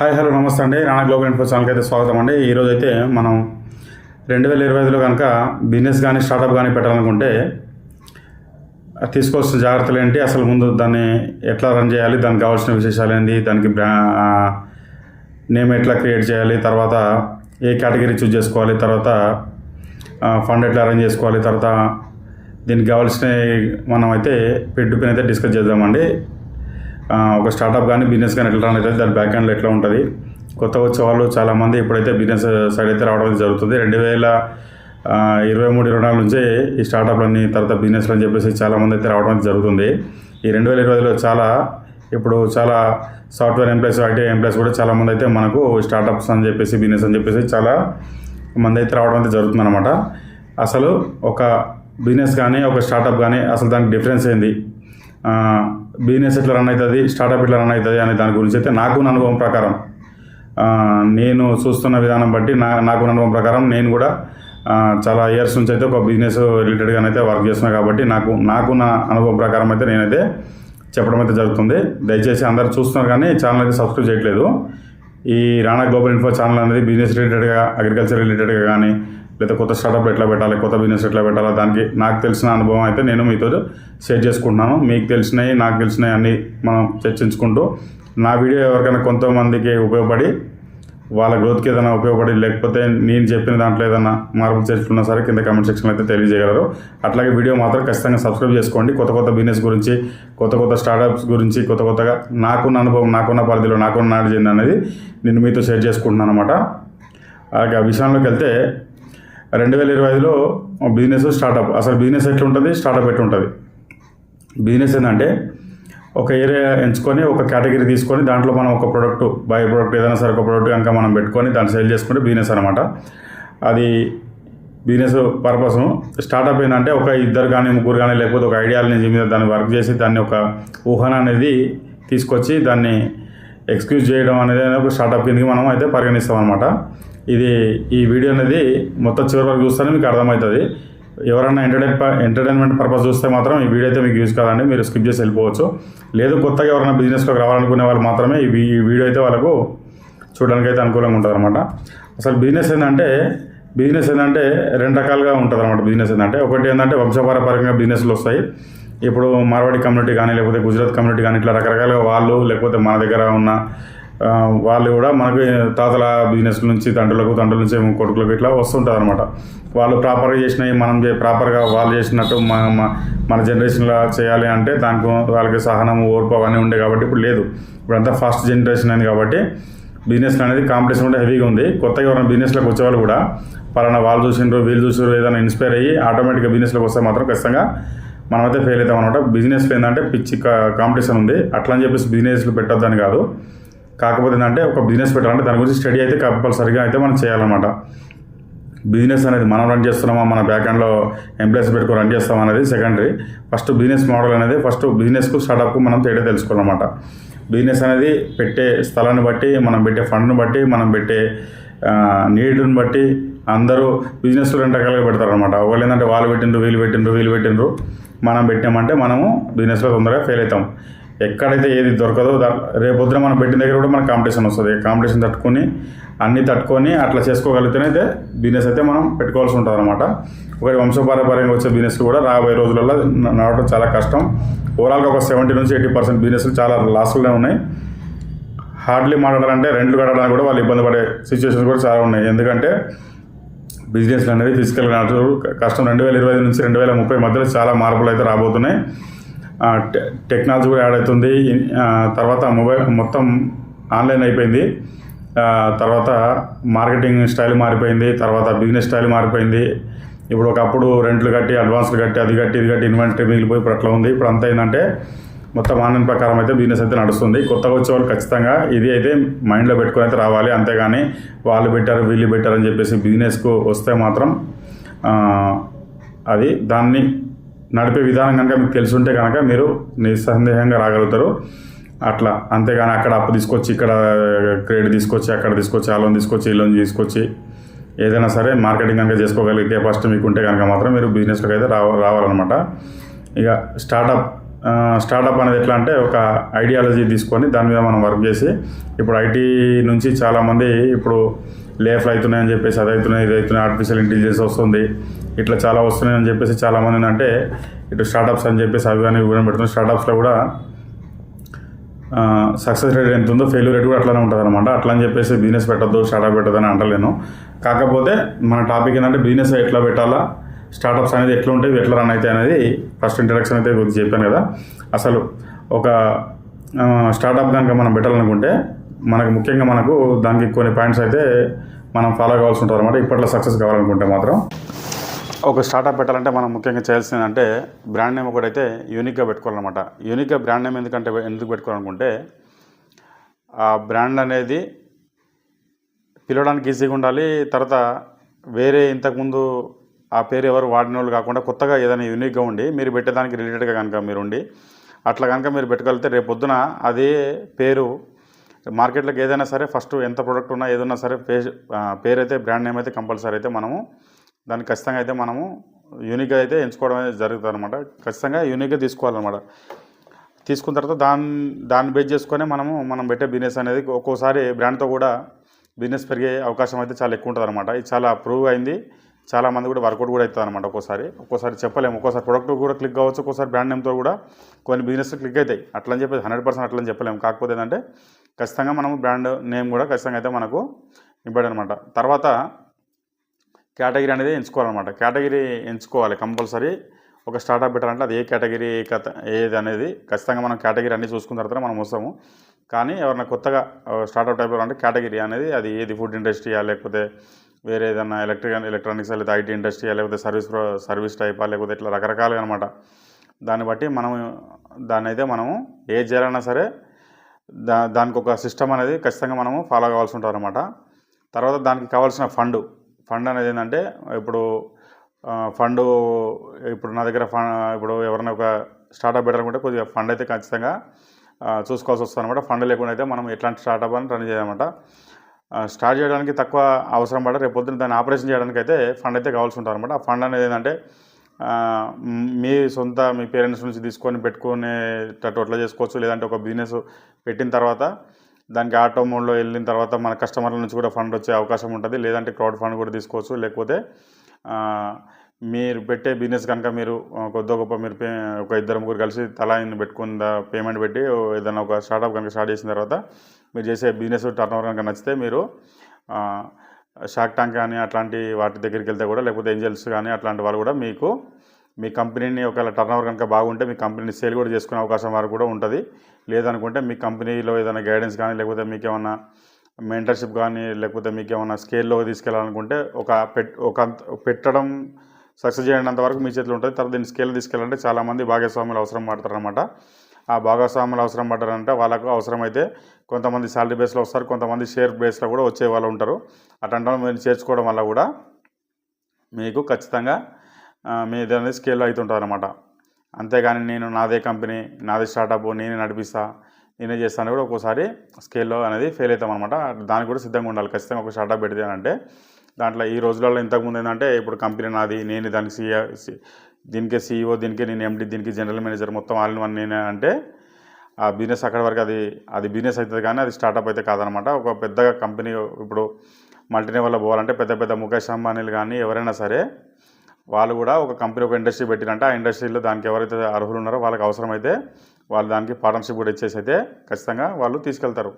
Hi hello నమస్తే అండి. Rana global info ఛానల్కి అయితే స్వాగతం అండి. ఈరోజు అయితే మనం రెండు వేల ఇరవై ఐదులో కనుక బిజినెస్ కానీ స్టార్టప్ కానీ పెట్టాలనుకుంటే తీసుకోవాల్సిన జాగ్రత్తలు ఏంటి? అసలు ముందు దాన్ని ఎట్లా రన్ చేయాలి? దానికి కావాల్సిన విశేషాలు ఏంటి? దానికి బ్రా నేమ్ ఎట్లా క్రియేట్ చేయాలి? తర్వాత ఏ కేటగిరీ చూజ్ చేసుకోవాలి? తర్వాత ఫండ్ ఎట్లా అరేంజ్ చేసుకోవాలి? తర్వాత దీనికి కావాల్సిన మనం అయితే పెట్టుకుని పిన్ అయితే డిస్కస్ చేద్దామండి. ఒక స్టార్టప్ కానీ బిజినెస్ కానీ ఎట్లా రన్ అవుతుంది దాని బ్యాక్ ఎండ్లో ఎట్లా ఉంటుంది? కొత్త వచ్చే వాళ్ళు చాలామంది ఇప్పుడైతే బిజినెస్ సైడ్ అయితే రావడం జరుగుతుంది. రెండు వేల ఇరవై మూడు ఇరవై నాలుగు నుంచే ఈ స్టార్ట్అప్లన్నీ తర్వాత బిజినెస్లు అని చెప్పేసి చాలామంది అయితే రావడం జరుగుతుంది. ఈ రెండు వేల ఇరవైలో చాలా ఇప్పుడు చాలా సాఫ్ట్వేర్ ఎంప్లాయీస్ ఐటీ ఎంప్లాయీస్ కూడా చాలామంది అయితే మనకు స్టార్టప్స్ అని చెప్పేసి బిజినెస్ అని చెప్పేసి చాలా మంది అయితే రావడం అయితే జరుగుతుంది అనమాట అసలు ఒక బిజినెస్ కానీ ఒక స్టార్టప్ కానీ అసలు దానికి డిఫరెన్స్ ఏంది? బిజినెస్ ఎట్లా రన్ అవుతుంది స్టార్టప్ ఎట్లా రన్ అవుతుంది అనే దాని గురించి అయితే నాకు అనుభవం ప్రకారం నేను చూస్తున్న విధానం బట్టి నా నాకు అనుభవం ప్రకారం నేను కూడా చాలా ఇయర్స్ నుంచి అయితే ఒక బిజినెస్ రిలేటెడ్గా అయితే వర్క్ చేస్తున్నాను కాబట్టి నాకు నాకు నా అనుభవం ప్రకారం అయితే నేనైతే చెప్పడం అయితే జరుగుతుంది. దయచేసి అందరు చూస్తున్నారు కానీ ఛానల్ అయితే సబ్స్క్రైబ్ చేయట్లేదు. ఈ రాణా గ్లోబల్ ఇన్ఫో ఛానల్ అనేది బిజినెస్ రిలేటెడ్గా అగ్రికల్చర్ రిలేటెడ్గా కానీ లేదా కొత్త స్టార్టప్ ఎట్లా పెట్టాలి కొత్త బిజినెస్ ఎట్లా పెట్టాలి దానికి నాకు తెలిసిన అనుభవం అయితే నేను మీతో షేర్ చేసుకుంటున్నాను. మీకు తెలిసినవి నాకు తెలిసినవి అన్నీ మనం చర్చించుకుంటూ నా వీడియో ఎవరికైనా కొంతమందికి ఉపయోగపడి వాళ్ళ గ్రోత్కి ఏదైనా ఉపయోగపడి లేకపోతే నేను చెప్పిన దాంట్లో ఏదైనా మార్పులు చేర్చుకున్నా సరే కింద కామెంట్ సెక్షన్లో అయితే తెలియజేయగలరు. అట్లాగే వీడియో మాత్రం ఖచ్చితంగా సబ్స్క్రైబ్ చేసుకోండి. కొత్త కొత్త బిజినెస్ గురించి కొత్త కొత్త స్టార్టప్స్ గురించి కొత్త కొత్తగా నాకున్న అనుభవం నాకున్న పరిధిలో నాకున్న నాలెడ్జ్ అనేది నేను మీతో షేర్ చేసుకుంటున్నాను అనమాట అలాగే ఆ విషయంలోకి వెళ్తే రెండు వేల ఇరవై ఐదులో బిజినెస్ స్టార్టప్ అసలు బిజినెస్ ఎట్లా ఉంటుంది స్టార్టప్ ఎట్లుంటుంది? బిజినెస్ ఏంటంటే ఒక ఏరియా ఎంచుకొని ఒక కేటగిరీ తీసుకొని దాంట్లో మనం ఒక ప్రోడక్ట్ బై ప్రోడక్ట్ ఏదైనా సరే ఒక ప్రోడక్ట్ కనుక మనం పెట్టుకొని దాన్ని సేల్ చేసుకుంటే బిజినెస్ అనమాట అది బిజినెస్ పర్పస్ స్టార్టప్ ఏంటంటే ఒక ఇద్దరు కానీ ముగ్గురు కానీ లేకపోతే ఒక ఐడియాల నుంచి మీద దాన్ని వర్క్ చేసి దాన్ని ఒక ఊహన అనేది తీసుకొచ్చి దాన్ని ఎక్స్క్యూజ్ చేయడం అనేది ఒక స్టార్టప్ కిందకి మనం అయితే పరిగణిస్తాం అనమాట ఇది ఈ వీడియో అనేది మొత్తం చివరి వరకు చూస్తేనే మీకు అర్థమవుతుంది. ఎవరైనా ఎంటర్టైన్ ఎంటర్టైన్మెంట్ పర్పస్ చూస్తే మాత్రం ఈ వీడియో అయితే మీకు యూజ్ కాదండి. మీరు స్కిప్ చేసి వెళ్ళిపోవచ్చు. లేదు కొత్తగా ఎవరైనా బిజినెస్లోకి రావాలనుకునే వాళ్ళు మాత్రమే ఈ వీడియో అయితే వాళ్ళకు చూడడానికి అయితే అనుకూలంగా ఉంటుంది అనమాట అసలు బిజినెస్ ఏంటంటే బిజినెస్ ఏంటంటే రెండు రకాలుగా ఉంటుంది అనమాట బిజినెస్ ఏంటంటే ఒకటి ఏంటంటే వంశపారపరంగా బిజినెస్లు వస్తాయి. ఇప్పుడు మార్వాడి కమ్యూనిటీ కానీ లేకపోతే గుజరాత్ కమ్యూనిటీ కానీ ఇట్లా రకరకాలుగా వాళ్ళు లేకపోతే మన దగ్గర ఉన్న వాళ్ళు కూడా మనకి తాతల బిజినెస్ నుంచి తండ్రులకు తండ్రుల నుంచి కొడుకులకు ఇట్లా వస్తుంటుంది అనమాట వాళ్ళు ప్రాపర్గా చేసినవి మనం ప్రాపర్గా వాళ్ళు చేసినట్టు మన మన- జనరేషన్లో చేయాలి అంటే దానికి వాళ్ళకి సహనం ఓర్పు అవన్నీ ఉండే కాబట్టి ఇప్పుడు లేదు. ఇప్పుడంతా ఫాస్ట్ జనరేషన్ అని కాబట్టి బిజినెస్ అనేది కాంపిటీషన్ కూడా హెవీగా ఉంది. కొత్తగా ఎవరైనా బిజినెస్లోకి వచ్చేవాళ్ళు కూడా పలానా వాళ్ళు చూసిండ్రు వీళ్ళు చూసినారు ఏదైనా ఇన్స్పైర్ అయ్యి ఆటోమేటిక్గా బిజినెస్లోకి వస్తే మాత్రం ఖచ్చితంగా మనమైతే ఫెయిల్ అవుతాం అనమాట బిజినెస్లో ఏంటంటే పిచ్చి కాంపిటీషన్ ఉంది. అట్లా అని చెప్పేసి బిజినెస్లు పెట్టొద్దని కాదు. కాకపోతే ఏంటంటే ఒక బిజినెస్ పెట్టాలంటే దాని గురించి స్టడీ అయితే కంపల్సరీగా అయితే మనం చేయాలన్నమాట. బిజినెస్ అనేది మనం రన్ చేస్తున్నామా మన బ్యాక్ ఎండ్లో ఎంప్లాయీస్ పెట్టుకొని రన్ చేస్తామా అనేది సెకండరీ ఫస్ట్ బిజినెస్ మోడల్ అనేది ఫస్ట్ బిజినెస్కు స్టార్టప్కు మనం తేడా తెలుసుకోవాలన్నమాట. బిజినెస్ అనేది పెట్టే స్థలాన్ని బట్టి మనం పెట్టే ఫండ్ని బట్టి మనం పెట్టే నీడ్ని బట్టి అందరూ బిజినెస్ రెండు రకాలుగా పెడతారు అనమాట వాళ్ళు ఏంటంటే వాళ్ళు పెట్టిండ్రు వీళ్ళు పెట్టిండ్రు వీళ్ళు పెట్టిండ్రు. మనం పెట్టామంటే మనము బిజినెస్లో తొందరగా ఫెయిల్ అవుతాం. ఎక్కడైతే ఏది దొరకదో రేపు రేపొద్దున మనం పెట్టిన దగ్గర కూడా మనకు కాంపిటీషన్ వస్తుంది. కాంపిటీషన్ తట్టుకొని అన్నీ తట్టుకొని అట్లా చేసుకోగలిగితేనే అయితే బిజినెస్ అయితే మనం పెట్టుకోవాల్సి ఉంటుంది అనమాట ఒకటి వంశపారపర్యంగా వచ్చే బిజినెస్ కూడా రాబోయే రోజులలో నడవడం చాలా కష్టం. ఓవరాల్గా ఒక సెవెంటీ నుంచి ఎయిటీ పర్సెంట్ బిజినెస్లు చాలా లాస్లోనే ఉన్నాయి. హార్డ్లీ మాట్లాడాలంటే రెంట్లు కట్టడానికి కూడా వాళ్ళు ఇబ్బంది పడే సిచ్యువేషన్స్ కూడా చాలా ఉన్నాయి. ఎందుకంటే బిజినెస్ అనేది ఫిజికల్ కష్టం రెండు వేల ఇరవై నుంచి రెండు వేల ముప్పై మధ్యలో చాలా మార్పులు అయితే రాబోతున్నాయి. టెక్నాలజీ కూడా యాడ్ అవుతుంది. తర్వాత మొబైల్ మొత్తం ఆన్లైన్ అయిపోయింది. తర్వాత మార్కెటింగ్ స్టైల్ మారిపోయింది. తర్వాత బిజినెస్ స్టైల్ మారిపోయింది. ఇప్పుడు ఒకప్పుడు రెంట్లు కట్టి అడ్వాన్స్లు కట్టి అది కట్టి ఇది కట్టి ఇన్వెంటరీ మిగిలిపోయి ఇప్పుడు అట్లా ఉంది. ఇప్పుడు అంత ఏంటంటే మొత్తం ఆన్లైన్ ప్రకారం అయితే బిజినెస్ అయితే నడుస్తుంది. కొత్తగా వచ్చే వాళ్ళు ఖచ్చితంగా ఇది అయితే మైండ్లో పెట్టుకుని అయితే రావాలి. అంతేగాని వాళ్ళు పెట్టారు వీళ్ళు పెట్టారు అని చెప్పేసి బిజినెస్కు వస్తే మాత్రం అది దాన్ని నడిపే విధానం కనుక మీకు తెలిసి ఉంటే కనుక మీరు నిస్సందేహంగా రాగలుగుతారు. అట్లా. అంతేగాని అక్కడ అప్పు తీసుకొచ్చి ఇక్కడ క్రెడిట్ తీసుకొచ్చి అక్కడ తీసుకొచ్చి ఆ లోన్ తీసుకొచ్చి ఈ లోన్ తీసుకొచ్చి ఏదైనా సరే మార్కెటింగ్ కనుక చేసుకోగలిగితే ఫస్ట్ మీకు ఉంటే కనుక మాత్రం మీరు బిజినెస్లోకి అయితే రావ రావాలన్నమాట. ఇక స్టార్టప్ స్టార్టప్ అనేది ఎట్లా అంటే ఒక ఐడియాలజీ తీసుకొని దాని మీద మనం వర్క్ చేసి ఇప్పుడు ఐటీ నుంచి చాలామంది ఇప్పుడు లేఫ్లు అవుతున్నాయని చెప్పేసి అది అవుతున్నాయి ఇది అవుతున్నాయి ఆర్టిఫిషియల్ ఇంటెలిజెన్స్ వస్తుంది ఇట్లా చాలా వస్తున్నాయని చెప్పేసి చాలామంది ఏంటంటే ఇటు స్టార్టప్స్ అని చెప్పేసి అవి కానీ ఇవి కానీ పెడుతున్నారు స్టార్టప్స్లో కూడా సక్సెస్ రేట్ ఎంత ఉందో ఫెయిల్యూర్ రేట్ కూడా అట్లానే ఉంటుంది అనమాట అట్లా అని చెప్పేసి బిజినెస్ పెట్టద్దు స్టార్టప్ పెట్టద్దు అని అంటలేను. కాకపోతే మన టాపిక్ ఏంటంటే బిజినెస్ ఎట్లా పెట్టాలా స్టార్టప్స్ అనేది ఎట్లా ఉంటాయి ఎట్లా రన్ అవుతాయి అనేది ఫస్ట్ ఇంట్రడక్షన్ అయితే కొద్దిగా చెప్పాను కదా. అసలు ఒక స్టార్టప్ కనుక మనం పెట్టాలనుకుంటే మనకు ముఖ్యంగా మనకు దానికి కొన్ని పాయింట్స్ అయితే మనం ఫాలో కావాల్సి ఉంటుంది అనమాట ఇప్పట్లో సక్సెస్ కావాలనుకుంటే మాత్రం. ఒక స్టార్టప్ పెట్టాలంటే మనం ముఖ్యంగా చేయాల్సింది అంటే బ్రాండ్ నేమ్ ఒకటైతే యూనిక్గా పెట్టుకోవాలన్నమాట. యూనిక్గా బ్రాండ్ నేమ్ ఎందుకంటే ఎందుకు పెట్టుకోవాలనుకుంటే ఆ బ్రాండ్ అనేది పిలవడానికి ఈజీగా ఉండాలి. తర్వాత వేరే ఇంతకుముందు ఆ పేరు ఎవరు వాడిన వాళ్ళు కాకుండా కొత్తగా ఏదైనా యూనిక్గా ఉండి మీరు పెట్టేదానికి రిలేటెడ్గా కనుక మీరు ఉండి అట్లా కనుక మీరు పెట్టుకెళ్తే రేపు పొద్దున అదే పేరు మార్కెట్లోకి ఏదైనా సరే ఫస్ట్ ఎంత ప్రోడక్ట్ ఉన్నా ఏదైనా సరే పేరు అయితే బ్రాండ్ నేమ్ అయితే కంపల్సరీ అయితే మనము దాన్ని ఖచ్చితంగా అయితే మనము యూనిక్గా అయితే ఎంచుకోవడం అనేది జరుగుతుంది అనమాట ఖచ్చితంగా యూనిక్గా తీసుకోవాలన్నమాట. తీసుకున్న తర్వాత దాన్ని దాన్ని బేస్ చేసుకొని మనము మనం పెట్టే బిజినెస్ అనేది ఒక్కోసారి బ్రాండ్తో కూడా బిజినెస్ పెరిగే అవకాశం అయితే చాలా ఎక్కువ ఉంటుంది అనమాట ఇది చాలా ప్రూవ్ అయింది. చాలా మంది కూడా వర్కౌట్ కూడా అవుతుంది అనమాట ఒక్కోసారి. ఒక్కోసారి చెప్పలేము. ఒక్కోసారి ప్రొడక్ట్ కూడా క్లిక్ కావచ్చు. ఒక్కోసారి బ్రాండ్ నేమ్తో కూడా కొన్ని బిజినెస్ క్లిక్ అవుతాయి. అట్లా అని చెప్పి హండ్రెడ్ పర్సెంట్ అట్లా చెప్పలేము. కాకపోతే ఏంటంటే ఖచ్చితంగా మనం బ్రాండ్ నేమ్ కూడా ఖచ్చితంగా అయితే మనకు ఇంపార్టెంట్ అనమాట తర్వాత కేటగిరీ అనేది ఎంచుకోవాలన్నమాట. కేటగిరీ ఎంచుకోవాలి కంపల్సరీ. ఒక స్టార్టప్ పెట్టాలంటే అది ఏ కేటగిరీ కథ ఏది అనేది ఖచ్చితంగా మనం కేటగిరీ అన్నీ చూసుకున్న తర్వాత మనం వస్తాము. కానీ ఎవరైనా కొత్తగా స్టార్టప్ టైప్లో అంటే కేటగిరీ అనేది అది ఏది ఫుడ్ ఇండస్ట్రీయా లేకపోతే వేరే ఏదైనా ఎలక్ట్రిక్ ఎలక్ట్రానిక్స్ లేకపోతే ఐటీ ఇండస్ట్రీయా లేకపోతే సర్వీస్ సర్వీస్ టైపా లేకపోతే ఇట్లా రకరకాలుగా అనమాట దాన్ని బట్టి మనం దాన్ని అయితే మనము ఏ చేయాలన్నా సరే దా దానికి ఒక సిస్టమ్ అనేది ఖచ్చితంగా మనము ఫాలో కావాల్సి ఉంటుంది అనమాట తర్వాత దానికి కావాల్సిన ఫండ్. ఫండ్ అనేది ఏంటంటే ఇప్పుడు ఫండ్ ఇప్పుడు నా దగ్గర ఫండ్ ఇప్పుడు ఎవరైనా ఒక స్టార్టప్ పెట్టాలనుకుంటే కొద్దిగా ఫండ్ అయితే ఖచ్చితంగా చూసుకోవాల్సి వస్తుంది అనమాట ఫండ్ లేకుండా అయితే మనం ఎట్లాంటి స్టార్టప్ అని రన్ చేయాలన్నమాట. స్టార్ట్ చేయడానికి తక్కువ అవసరం పడ రేపు పొద్దున్న దాన్ని ఆపరేషన్ చేయడానికి అయితే ఫండ్ అయితే కావాల్సి ఉంటుంది అనమాట ఆ ఫండ్ అనేది ఏంటంటే మీ సొంత మీ పేరెంట్స్ నుంచి తీసుకొని పెట్టుకునేటట్టు అట్లా చేసుకోవచ్చు. లేదంటే ఒక బిజినెస్ పెట్టిన తర్వాత దానికి ఆటో మోడ్లో వెళ్ళిన తర్వాత మన కస్టమర్ల నుంచి కూడా ఫండ్ వచ్చే అవకాశం ఉంటుంది. లేదంటే క్రౌడ్ ఫండ్ కూడా తీసుకోవచ్చు. లేకపోతే మీరు పెట్టే బిజినెస్ కనుక మీరు కొద్ది గొప్ప మీరు ఒక ఇద్దరు ముగ్గురు కలిసి తలా ఇన్ని పెట్టుకున్న పేమెంట్ పెట్టి ఏదైనా ఒక స్టార్టప్ కనుక స్టార్ట్ చేసిన తర్వాత మీరు చేసే బిజినెస్ టర్న్ ఓవర్ కనుక నచ్చితే మీరు షార్క్ ట్యాంక్ కానీ అట్లాంటి వాటి దగ్గరికి వెళ్తే కూడా లేకపోతే ఏంజల్స్ కానీ అట్లాంటి వాళ్ళు కూడా మీకు మీ కంపెనీని ఒకవేళ టర్న్ ఓవర్ కనుక బాగుంటే మీ కంపెనీని సేల్ కూడా చేసుకునే అవకాశం వారు కూడా ఉంటుంది. లేదనుకుంటే మీ కంపెనీలో ఏదైనా గైడెన్స్ కానీ లేకపోతే మీకు ఏమన్నా మెంటర్షిప్ కానీ లేకపోతే మీకు ఏమైనా స్కేల్లో తీసుకెళ్ళాలనుకుంటే ఒక పెట్ ఒక పెట్టడం సక్సెస్ చేయనంత వరకు మీ చేతిలో ఉంటుంది. తర్వాత దీన్ని స్కేల్ తీసుకెళ్ళాలంటే చాలామంది భాగస్వాములు అవసరం పడతారనమాట ఆ భాగస్వాములు అవసరం పడ్డారంటే వాళ్ళకు అవసరమైతే కొంతమంది శాలరీ బేస్లో వస్తారు కొంతమంది షేర్ బేస్లో కూడా వచ్చే వాళ్ళు ఉంటారు. అట్లాంటి మీరు చేర్చుకోవడం వల్ల కూడా మీకు ఖచ్చితంగా మీ ఇది అనేది స్కేల్ అవుతుంటుంది అనమాట అంతేగాని నేను నాదే కంపెనీ నాదే స్టార్టప్ నేనే నడిపిస్తా నేనే చేస్తాను కూడా ఒక్కోసారి స్కేల్లో అనేది ఫెయిల్ అవుతాం అనమాట దానికి కూడా సిద్ధంగా ఉండాలి. ఖచ్చితంగా ఒక స్టార్టప్ పెడితే అంటే దాంట్లో ఈ రోజులలో ఇంతకుముందు ఏంటంటే ఇప్పుడు కంపెనీ నాది నేను దానికి సీఏ దీనికే సీఈఓ దీనికే నేను ఎండి దీనికి జనరల్ మేనేజర్ మొత్తం ఆల్ ఇన్ వన్ నేనే అంటే ఆ బిజినెస్ అక్కడి వరకు అది అది బిజినెస్ అవుతుంది కానీ అది స్టార్టప్ అయితే కాదనమాట. ఒక పెద్దగా కంపెనీ ఇప్పుడు మల్టీనేవల్లో పోవాలంటే పెద్ద పెద్ద ముఖేష్ అంబానీలు కానీ ఎవరైనా సరే వాళ్ళు కూడా ఒక కంపెనీ ఒక ఇండస్ట్రీ పెట్టినంటే ఆ ఇండస్ట్రీలో దానికి ఎవరైతే అర్హులు ఉన్నారో వాళ్ళకి అవసరమైతే వాళ్ళు దానికి పార్ట్నర్షిప్ కూడా ఇచ్చేసి అయితే ఖచ్చితంగా వాళ్ళు తీసుకెళ్తారు.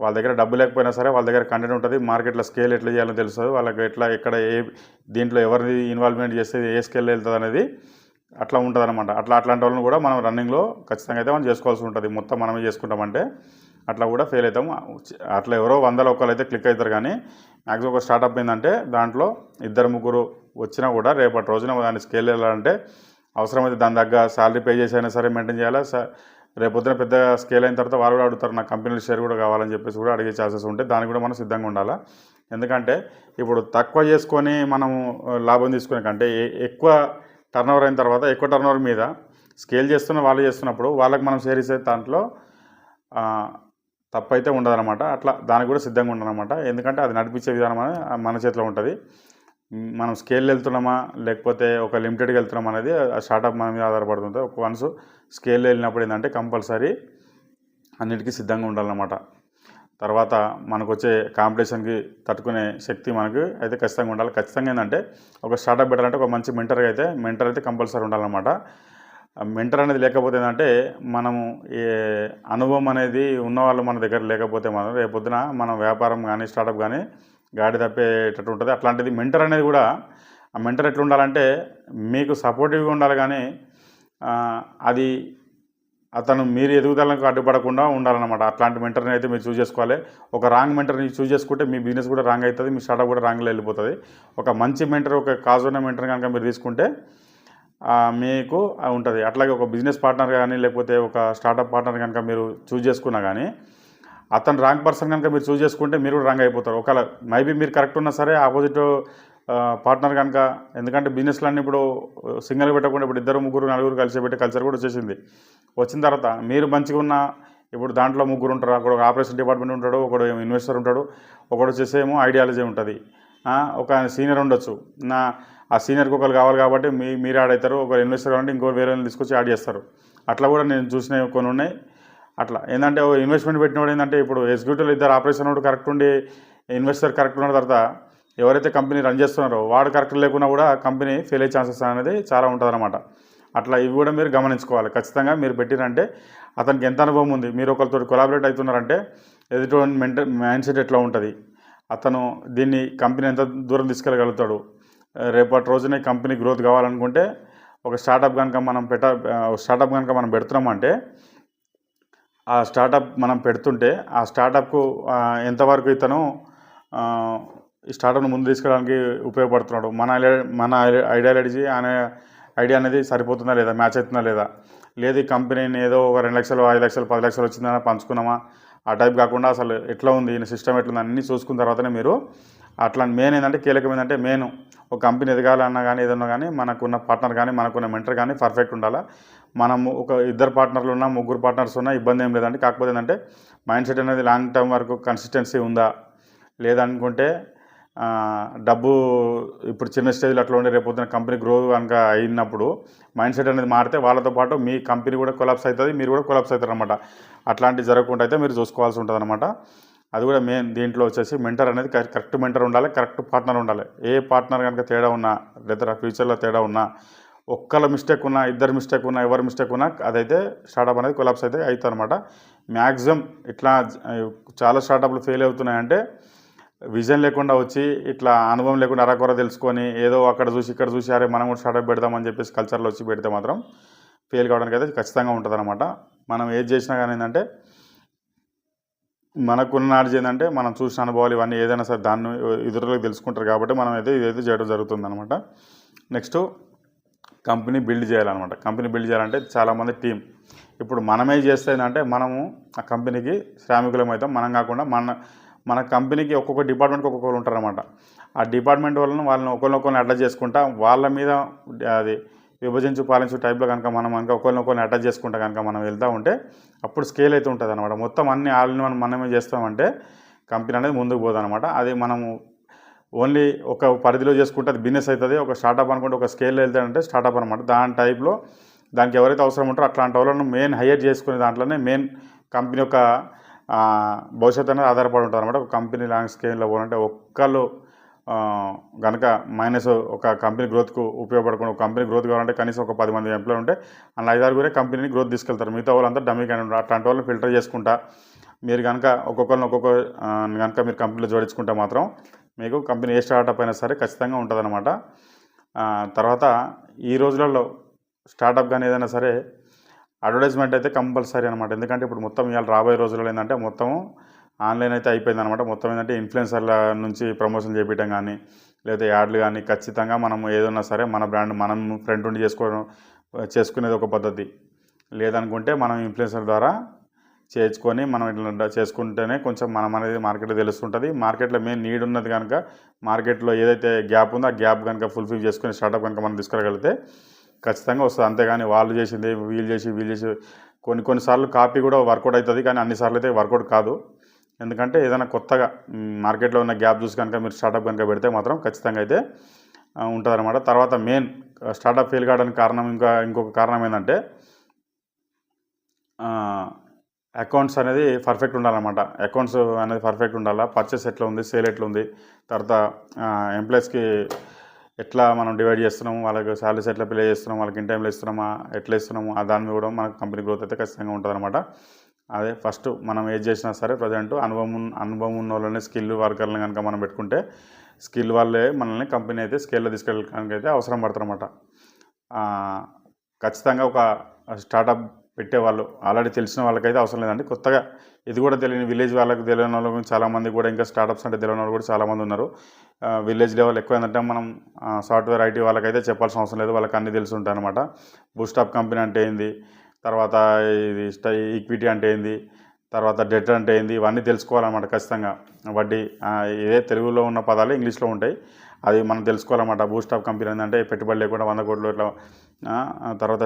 వాళ్ళ దగ్గర డబ్బు లేకపోయినా సరే వాళ్ళ దగ్గర కంటెంట్ ఉంటుంది మార్కెట్లో స్కేల్ ఎట్లా చేయాలో తెలుస్తుంది వాళ్ళకి ఎట్లా ఎక్కడ ఏ దీంట్లో ఎవరిని ఇన్వాల్వ్మెంట్ చేస్తే ఏ స్కేల్ వెళ్తుంది అనేది అట్లా ఉంటుంది అనమాట అట్లా అట్లాంటి వాళ్ళని కూడా మనం రన్నింగ్లో ఖచ్చితంగా అయితే మనం చేసుకోవాల్సి ఉంటుంది. మొత్తం మనమే చేసుకుంటామంటే అట్లా కూడా ఫెయిల్ అవుతాం అట్లా ఎవరో వందల ఒక్కరు అయితే క్లిక్ అవుతారు కానీ మ్యాక్సిమం ఒక స్టార్టప్ ఏంటంటే దాంట్లో ఇద్దరు ముగ్గురు వచ్చినా కూడా రేపటి రోజున దాన్ని స్కేల్ వెళ్ళాలంటే అవసరమైతే దాని తగ్గ శాలరీ పే చేసి అయినా సరే మెయింటైన్ చేయాలా స- రేపొద్దున పెద్ద స్కేల్ అయిన తర్వాత వారు కూడా అడుగుతారు నా కంపెనీల షేర్ కూడా కావాలని చెప్పేసి కూడా అడిగే ఛాన్సెస్ ఉంటాయి దానికి కూడా మనం సిద్ధంగా ఉండాలా? ఎందుకంటే ఇప్పుడు తక్కువ చేసుకొని మనం లాభం తీసుకునే కంటే ఎక్కువ టర్న్ అయిన తర్వాత ఎక్కువ టర్న్ ఓవర్ మీద స్కేల్ చేస్తున్న వాళ్ళు చేస్తున్నప్పుడు వాళ్ళకి మనం షేర్ ఇచ్చే దాంట్లో తప్పైతే ఉండదన్నమాట. అట్లా దానికి కూడా సిద్ధంగా ఉండదన్నమాట ఎందుకంటే అది నడిపించే విధానం మన చేతిలో ఉంటుంది. మనం స్కేల్ వెళ్తున్నామా? లేకపోతే ఒక లిమిటెడ్గా వెళ్తున్నామా అనేది ఆ స్టార్టప్ మన మీద ఆధారపడుతుంది ఒక వన్స్ స్కేల్ వెళ్ళినప్పుడు ఏంటంటే కంపల్సరీ అన్నిటికీ సిద్ధంగా ఉండాలన్నమాట. తర్వాత మనకు వచ్చే కాంపిటీషన్కి తట్టుకునే శక్తి మనకు అయితే ఖచ్చితంగా ఉండాలి. ఖచ్చితంగా ఏంటంటే ఒక స్టార్టప్ పెట్టాలంటే ఒక మంచి మెంటర్గా అయితే మెంటర్ అయితే కంపల్సరీ ఉండాలన్నమాట. మెంటర్ అనేది లేకపోతే ఏంటంటే మనము ఏ అనుభవం అనేది ఉన్నవాళ్ళు మన దగ్గర లేకపోతే మనం రేపొద్దున మన వ్యాపారం కానీ స్టార్టప్ కానీ గాడి తప్పేటట్టు ఉంటుంది. అట్లాంటిది మెంటర్ అనేది కూడా ఆ మెంటర్ ఎట్లా ఉండాలంటే మీకు సపోర్టివ్గా ఉండాలి కానీ అది అతను మీరు ఎదుగుదలకు అడ్డుపడకుండా ఉండాలన్నమాట. అట్లాంటి మెంటర్ని అయితే మీరు చూస్ చేసుకోవాలి. ఒక రాంగ్ మెంటర్ని చూస్ చేసుకుంటే మీ బిజినెస్ కూడా రాంగ్ అవుతుంది మీ స్టార్ట్అప్ కూడా రాంగ్లో వెళ్ళిపోతుంది. ఒక మంచి మెంటర్ ఒక కాజ్ ఉన్న మెంటర్ కనుక మీరు తీసుకుంటే మీకు ఉంటుంది. అట్లాగే ఒక బిజినెస్ పార్ట్నర్ కానీ లేకపోతే ఒక స్టార్టప్ పార్ట్నర్ కనుక మీరు చూస్ చేసుకున్నా కానీ అతను రాంగ్ పర్సన్ కనుక మీరు చూస్ చేసుకుంటే మీరు కూడా రాంగ్ అయిపోతారు. ఒకవేళ మేబీ మీరు కరెక్ట్ ఉన్నా సరే ఆపోజిట్ పార్ట్నర్ కనుక ఎందుకంటే బిజినెస్లన్నీ ఇప్పుడు సింగిల్ పెట్టకుండా ఇప్పుడు ఇద్దరు ముగ్గురు నలుగురు కలిసి పెట్టే కల్చర్ కూడా వచ్చేసింది. వచ్చిన తర్వాత మీరు మంచిగా ఉన్న ఇప్పుడు దాంట్లో ముగ్గురు ఉంటారు అక్కడ ఒక ఆపరేషన్ డిపార్ట్మెంట్ ఉంటాడు ఒకడు ఇన్వెస్టర్ ఉంటాడు ఒకడు వచ్చేసేమో ఐడియాలజీ ఉంటుంది. ఒక సీనియర్ ఉండొచ్చు. నా ఆ సీనియర్కి ఒకరు కావాలి కాబట్టి మీ మీరు యాడ్ అవుతారు ఒక ఇన్వెస్టర్ కావాలంటే ఇంకో వేరే తీసుకొచ్చి యాడ్ చేస్తారు. అట్లా కూడా నేను చూసినవి కొన్ని ఉన్నాయి. అట్లా. ఏంటంటే ఓ ఇన్వెస్ట్మెంట్ పెట్టినప్పుడు ఏంటంటే ఇప్పుడు ఎగ్జిక్యూటివ్ ఇద్దరు ఆపరేషన్ వాడు కరెక్ట్ ఉండి ఇన్వెస్టర్ కరెక్ట్ ఉన్న తర్వాత ఎవరైతే కంపెనీ రన్ చేస్తున్నారో వాడు కరెక్ట్ లేకున్నా కూడా కంపెనీ ఫెయిల్ అయ్యే ఛాన్సెస్ అనేది చాలా ఉంటుందన్నమాట. అట్లా ఇవి కూడా మీరు గమనించుకోవాలి. ఖచ్చితంగా మీరు పెట్టినంటే అతనికి ఎంత అనుభవం ఉంది? మీరు ఒకరితో కొలాబరేట్ అవుతున్నారంటే ఎదుటి మెంట మైండ్ సెట్ ఎట్లా ఉంటుంది? అతను దీన్ని కంపెనీ ఎంత దూరం తీసుకెళ్ళగలుగుతాడు? రేపటి రోజున కంపెనీ గ్రోత్ కావాలనుకుంటే ఒక స్టార్టప్ కనుక మనం పెట్ట స్టార్టప్ కనుక మనం పెడుతున్నామంటే ఆ స్టార్టప్ మనం పెడుతుంటే ఆ స్టార్టప్కు ఎంతవరకు ఇతను ఈ స్టార్టప్ను ముందు తీసుకెళ్ళడానికి ఉపయోగపడుతున్నాడు? మన మన ఐడియాలజీ అనే ఐడియా అనేది సరిపోతుందా లేదా? మ్యాచ్ అవుతుందా లేదా? లేదు ఈ కంపెనీని ఏదో ఒక రెండు లక్షలు ఐదు లక్షలు పది లక్షలు వచ్చిందని పంచుకున్నామా? ఆ టైప్ కాకుండా అసలు ఎట్లా ఉంది? ఈయన సిస్టమ్ ఎట్లుంది? అన్నీ చూసుకున్న తర్వాతనే మీరు అట్లా మెయిన్ ఏంటంటే కీలకం ఏంటంటే మెయిన్ ఒక కంపెనీ ఎదగాలన్నా కానీ ఏదన్నా కానీ మనకున్న పార్ట్నర్ కానీ మనకున్న మెంటర్ కానీ పర్ఫెక్ట్ ఉండాలా? మనము ఒక ఇద్దరు పార్ట్నర్లు ఉన్నా ముగ్గురు పార్ట్నర్స్ ఉన్నా ఇబ్బంది ఏం లేదంటే కాకపోతే ఏంటంటే మైండ్ సెట్ అనేది లాంగ్ టర్మ్ వరకు కన్సిస్టెన్సీ ఉందా? లేదనుకుంటే డబ్బు ఇప్పుడు చిన్న స్టేజ్లో అట్లా ఉండే రేపు పొద్దున కంపెనీ గ్రో కనుక అయినప్పుడు మైండ్ సెట్ అనేది మారితే వాళ్ళతో పాటు మీ కంపెనీ కూడా కొలాప్స్ అవుతుంది మీరు కూడా కొలాప్స్ అవుతారు అనమాట అట్లాంటివి జరగకుండా అయితే మీరు చూసుకోవాల్సి ఉంటుంది అనమాట అది కూడా మెయిన్ దీంట్లో వచ్చేసి మెంటర్ అనేది కరెక్ట్ మెంటర్ ఉండాలి కరెక్ట్ పార్ట్నర్ ఉండాలి. ఏ పార్ట్నర్ కనుక తేడా ఉన్నా లేదా ఫ్యూచర్లో తేడా ఉన్నా ఒక్కళ్ళ మిస్టేక్ ఉన్నా ఇద్దరు మిస్టేక్ ఉన్నా ఎవరి మిస్టేక్ ఉన్నా అదైతే స్టార్టప్ అనేది కొలాప్స్ అయితే అవుతుంది అనమాట మ్యాక్సిమం ఇట్లా చాలా స్టార్టప్లు ఫెయిల్ అవుతున్నాయంటే విజన్ లేకుండా వచ్చి ఇట్లా అనుభవం లేకుండా అరకొర తెలుసుకొని ఏదో అక్కడ చూసి ఇక్కడ చూసి అరే మనం కూడా స్టార్టప్ పెడదామని చెప్పేసి కల్చర్లో వచ్చి పెడితే మాత్రం ఫెయిల్ కావడానికి అయితే ఖచ్చితంగా ఉంటుంది అనమాట మనం ఏది చేసినా కానీ ఏంటంటే మనకున్న నాలెడ్జ్ ఏంటంటే మనం చూసిన అనుభవాలు ఇవన్నీ ఏదైనా సరే దాన్ని ఇతరులకు తెలుసుకుంటారు కాబట్టి మనం అయితే ఇదైతే చేయడం జరుగుతుంది అనమాట నెక్స్ట్ కంపెనీ బిల్డ్ చేయాలన్నమాట. కంపెనీ బిల్డ్ చేయాలంటే చాలామంది టీం ఇప్పుడు మనమే చేస్తే ఏంటంటే మనము ఆ కంపెనీకి శ్రామికులం అవుతాం. మనం కాకుండా మన మన కంపెనీకి ఒక్కొక్క డిపార్ట్మెంట్కి ఒక్కొక్కరు ఉంటారనమాట ఆ డిపార్ట్మెంట్ వాళ్ళని వాళ్ళని ఒకరినొకరిని అటాచ్ చేసుకుంటా వాళ్ళ మీద అది విభజించు పాలించు టైప్లో కనుక మనం కనుక ఒకరినొకరిని అటాచ్ చేసుకుంటే కనుక మనం వెళ్తూ ఉంటే అప్పుడు స్కేల్ అయితే ఉంటుంది అనమాట మొత్తం అన్ని ఆల్ని మనం మనమే చేస్తామంటే కంపెనీ అనేది ముందుకు పోదు అనమాట అది మనము ఓన్లీ ఒక పరిధిలో చేసుకుంటే అది బిజినెస్ అవుతుంది ఒక స్టార్టప్ అనుకుంటే ఒక స్కేల్లో వెళ్తాడంటే స్టార్టప్ అనమాట దాని టైప్లో దానికి ఎవరైతే అవసరం ఉంటారో అట్లాంటి వాళ్ళను మెయిన్ హైయర్ చేసుకునే దాంట్లోనే మెయిన్ కంపెనీ యొక్క భవిష్యత్తు అనేది ఆధారపడి ఉంటుంది అనమాట ఒక కంపెనీ లాంగ్ స్కేల్లో పోవాలంటే ఒక్కళ్ళు కనుక మైనస్ ఒక కంపెనీ గ్రోత్కు ఉపయోగపడకుండా ఒక కంపెనీ గ్రోత్ కావాలంటే కనీసం ఒక పది మంది ఎంప్లాయీ ఉంటే అందులో ఐదారుగురే కంపెనీని గ్రోత్ తీసుకెళ్తారు. మిగతా వాళ్ళంతా డమ్మీ కానీ ఉంటారు అట్లాంటి వాళ్ళని ఫిల్టర్ చేసుకుంటా. మీరు కనుక ఒక్కొక్కరిని ఒక్కొక్క కనుక మీరు కంపెనీలో జోడించుకుంటే మాత్రం మీకు కంపెనీ ఏ స్టార్టప్ అయినా సరే ఖచ్చితంగా ఉంటుందన్నమాట. తర్వాత ఈ రోజులలో స్టార్టప్ కానీ ఏదైనా సరే అడ్వర్టైజ్మెంట్ అయితే కంపల్సరీ అనమాట ఎందుకంటే ఇప్పుడు మొత్తం ఇవాళ రాబోయే రోజుల్లో ఏంటంటే మొత్తం ఆన్లైన్ అయితే అయిపోయింది అనమాట మొత్తం ఏంటంటే ఇన్ఫ్లుయెన్సర్ల నుంచి ప్రమోషన్ చేపించడం కానీ లేదా యాడ్లు కానీ ఖచ్చితంగా మనం ఏదన్నా సరే మన బ్రాండ్ మనం ఫ్రంట్ ఉండి చేసుకోవడం చేసుకునేది ఒక పద్ధతి. లేదనుకుంటే మనం ఇన్ఫ్లుయెన్సర్ ద్వారా చేసుకొని మనం ఇట్లా చేసుకుంటేనే కొంచెం మనం అనేది మార్కెట్లో తెలుస్తుంటుంది. మార్కెట్లో మెయిన్ నీడ్ ఉన్నది కనుక మార్కెట్లో ఏదైతే గ్యాప్ ఉందో ఆ గ్యాప్ కనుక ఫుల్ఫిల్ చేసుకుని స్టార్టప్ కనుక మనం తీసుకురాగలిగితే ఖచ్చితంగా వస్తుంది. అంతేగాని వాళ్ళు చేసింది వీళ్ళు చేసి వీళ్ళు చేసి కొన్ని కొన్నిసార్లు కాపీ కూడా వర్కౌట్ అవుతుంది. కానీ అన్నిసార్లు అయితే వర్కౌట్ కాదు. ఎందుకంటే ఏదైనా కొత్తగా మార్కెట్లో ఉన్న గ్యాప్ చూసి కనుక మీరు స్టార్టప్ కనుక పెడితే మాత్రం ఖచ్చితంగా అయితే ఉంటుంది అనమాట తర్వాత మెయిన్ స్టార్టప్ ఫెయిల్ కావడానికి కారణం ఇంకా ఇంకొక కారణం ఏంటంటే అకౌంట్స్ అనేది పర్ఫెక్ట్ ఉండాలన్నమాట. అకౌంట్స్ అనేది పర్ఫెక్ట్ ఉండాలా? పర్చేస్ ఎట్లా ఉంది? సేల్ ఎట్లా ఉంది? తర్వాత ఎంప్లాయీస్కి ఎట్లా మనం డివైడ్ చేస్తున్నాము? వాళ్ళకి సాలరీస్ ఎట్లా ప్లే చేస్తున్నాం వాళ్ళకి ఇన్ టైంలో ఇస్తున్నామా? ఎట్లా ఇస్తున్నాము? దాని మీద కూడా మనకు కంపెనీ గ్రోత్ అయితే ఖచ్చితంగా ఉంటుంది అనమాట అదే ఫస్ట్ మనం ఏది చేసినా సరే ప్రజెంట్ అనుభవం ఉన్న- అనుభవం ఉన్న వాళ్ళని స్కిల్ వర్కర్లను కనుక మనం పెట్టుకుంటే స్కిల్ వాళ్ళే మనల్ని కంపెనీ అయితే స్కేల్లో తీసుకెళ్ళడానికి అయితే అవసరం పడతారనమాట ఖచ్చితంగా ఒక స్టార్టప్ పెట్టేవాళ్ళు ఆల్రెడీ తెలిసిన వాళ్ళకైతే అవసరం లేదండి. కొత్తగా ఇది కూడా తెలియని విలేజ్ వాళ్ళకి తెలియని వాళ్ళు చాలామంది కూడా ఇంకా స్టార్టప్స్ అంటే తెలియని వాళ్ళు కూడా చాలామంది ఉన్నారు. విలేజ్ లెవెల్ ఎక్కువ ఏంటంటే మనం సాఫ్ట్వేర్ ఐటీ వాళ్ళకైతే చెప్పాల్సిన అవసరం లేదు. వాళ్ళకి అన్నీ తెలిసి ఉంటాయి అనమాట బూస్టాప్ కంపెనీ అంటే ఏంది? తర్వాత ఇది ఈక్విటీ అంటే ఏంది? తర్వాత డెట్ అంటే ఏంది? ఇవన్నీ తెలుసుకోవాలన్నమాట ఖచ్చితంగా. వడ్డీ ఇదే తెలుగులో ఉన్న పదాలు ఇంగ్లీష్లో ఉంటాయి. అది మనం తెలుసుకోవాలన్నమాట. బూస్టాప్ కంపెనీ ఏంటంటే పెట్టుబడి లేకుండా వంద కోట్లు ఇట్లా తర్వాత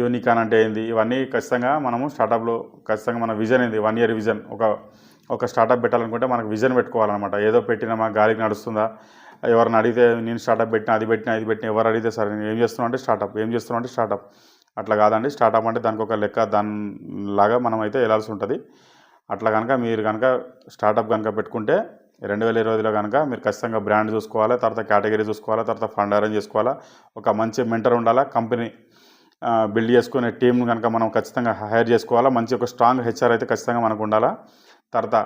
యూనికాన్ అంటే ఏంది? ఇవన్నీ ఖచ్చితంగా మనము స్టార్టప్లో ఖచ్చితంగా మన విజన్ ఏంది? వన్ ఇయర్ విజన్ ఒక ఒక స్టార్టప్ పెట్టాలనుకుంటే మనకు విజన్ పెట్టుకోవాలన్నమాట. ఏదో పెట్టినామా గాలికి నడుస్తుందా? ఎవరిని అడిగితే నేను స్టార్టప్ పెట్టినా అది పెట్టినా ఇది పెట్టినా ఎవరు అడిగితే సరే నేను ఏం చేస్తున్నావు అంటే స్టార్టప్ ఏం చేస్తున్నావు అంటే స్టార్టప్ అట్లా కాదండి. స్టార్టప్ అంటే దానికి ఒక లెక్క దానిలాగా మనమైతే మనం అయితే వెళ్ళాల్సి ఉంటుంది అట్లా కనుక మీరు కనుక స్టార్టప్ కనుక పెట్టుకుంటే రెండు వేల ఇరవైలో కనుక మీరు ఖచ్చితంగా బ్రాండ్ చూసుకోవాలి తర్వాత కేటగిరీ చూసుకోవాలి తర్వాత ఫండ్ అరేంజ్ చేసుకోవాలా ఒక మంచి మెంటర్ ఉండాలా కంపెనీ బిల్డ్ చేసుకునే టీంను కనుక మనం ఖచ్చితంగా హైర్ చేసుకోవాలా మంచి ఒక స్ట్రాంగ్ హెచ్ఆర్ అయితే ఖచ్చితంగా మనకు ఉండాలా. తర్వాత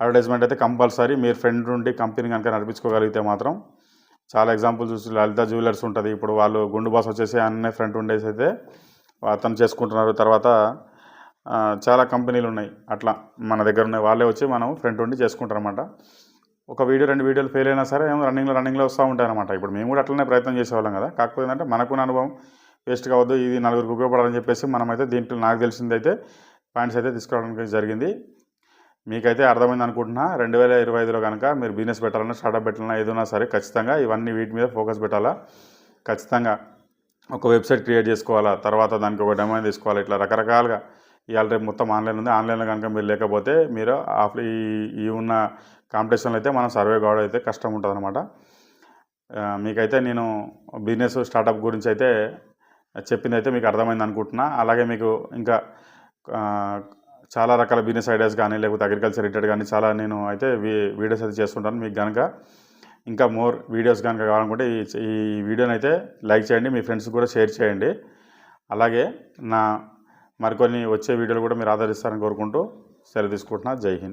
అడ్వర్టైజ్మెంట్ అయితే కంపల్సరీ మీరు ఫ్రెండ్ నుండి కంపెనీ కనుక నడిపించుకోగలిగితే మాత్రం చాలా ఎగ్జాంపుల్ చూసి లలిత జ్యువెలర్స్ ఉంటుంది. ఇప్పుడు వాళ్ళు గుండు బాస్ వచ్చేసి అన్నీ ఫ్రంట్ ఉండేసి అయితే అతను చేసుకుంటున్నారు. తర్వాత చాలా కంపెనీలు ఉన్నాయి. అట్లా మన దగ్గర ఉన్నాయి వాళ్ళే వచ్చి మనం ఫ్రంట్ ఉండి చేసుకుంటారు అనమాట ఒక వీడియో రెండు వీడియోలు ఫెయిల్ అయినా సరే ఏమో రన్నింగ్లో రన్నింగ్లో వస్తూ ఉంటాయన్నమాట. ఇప్పుడు మేము కూడా అట్లనే ప్రయత్నం చేసేవాళ్ళం కదా. కాకపోతే ఏంటంటే మనకున్న అనుభవం వేస్ట్ కావద్దు. ఇది నలుగురికి ఉపయోగపడాలని చెప్పేసి మనమైతే దీంట్లో నాకు తెలిసింది అయితే పాయింట్స్ అయితే తీసుకోవడానికి జరిగింది. మీకైతే అర్థమైంది అనుకుంటున్నా. రెండు వేల ఇరవై ఐదులో కనుక మీరు బిజినెస్ పెట్టాలన్నా స్టార్టప్ పెట్టాలన్నా ఏదైనా సరే ఖచ్చితంగా ఇవన్నీ వీటి మీద ఫోకస్ పెట్టాలా? ఖచ్చితంగా ఒక వెబ్సైట్ క్రియేట్ చేసుకోవాలా? తర్వాత దానికి ఒక డొమైన్ తీసుకోవాలి? ఇట్లా రకరకాలుగా ఇవాళ రేపు మొత్తం ఆన్లైన్ ఉంది. ఆన్లైన్లో కనుక మీరు లేకపోతే మీరు ఆఫ్ ఈ ఈ ఉన్న కాంపిటీషన్లో అయితే మనం సర్వే కావడం అయితే కష్టం ఉంటుంది అనమాట మీకైతే నేను బిజినెస్ స్టార్టప్ గురించి అయితే చెప్పింది అయితే మీకు అర్థమైంది అనుకుంటున్నా. అలాగే మీకు ఇంకా చాలా రకాల బిజినెస్ ఐడియాస్ కానీ లేకపోతే అగ్రికల్చర్ రిలేటెడ్ కానీ చాలా నేను అయితే వీ- వీడియోస్ అయితే చేస్తుంటాను మీకు కనుక ఇంకా మోర్ వీడియోస్ కనుక కావాలనుకుంటే ఈ ఈ వీడియోని అయితే లైక్ చేయండి మీ ఫ్రెండ్స్ కూడా షేర్ చేయండి. అలాగే నా మరికొన్ని వచ్చే వీడియోలు కూడా మీరు ఆదరిస్తారని కోరుకుంటూ సెలవు తీసుకుంటున్నా. జై హింద్.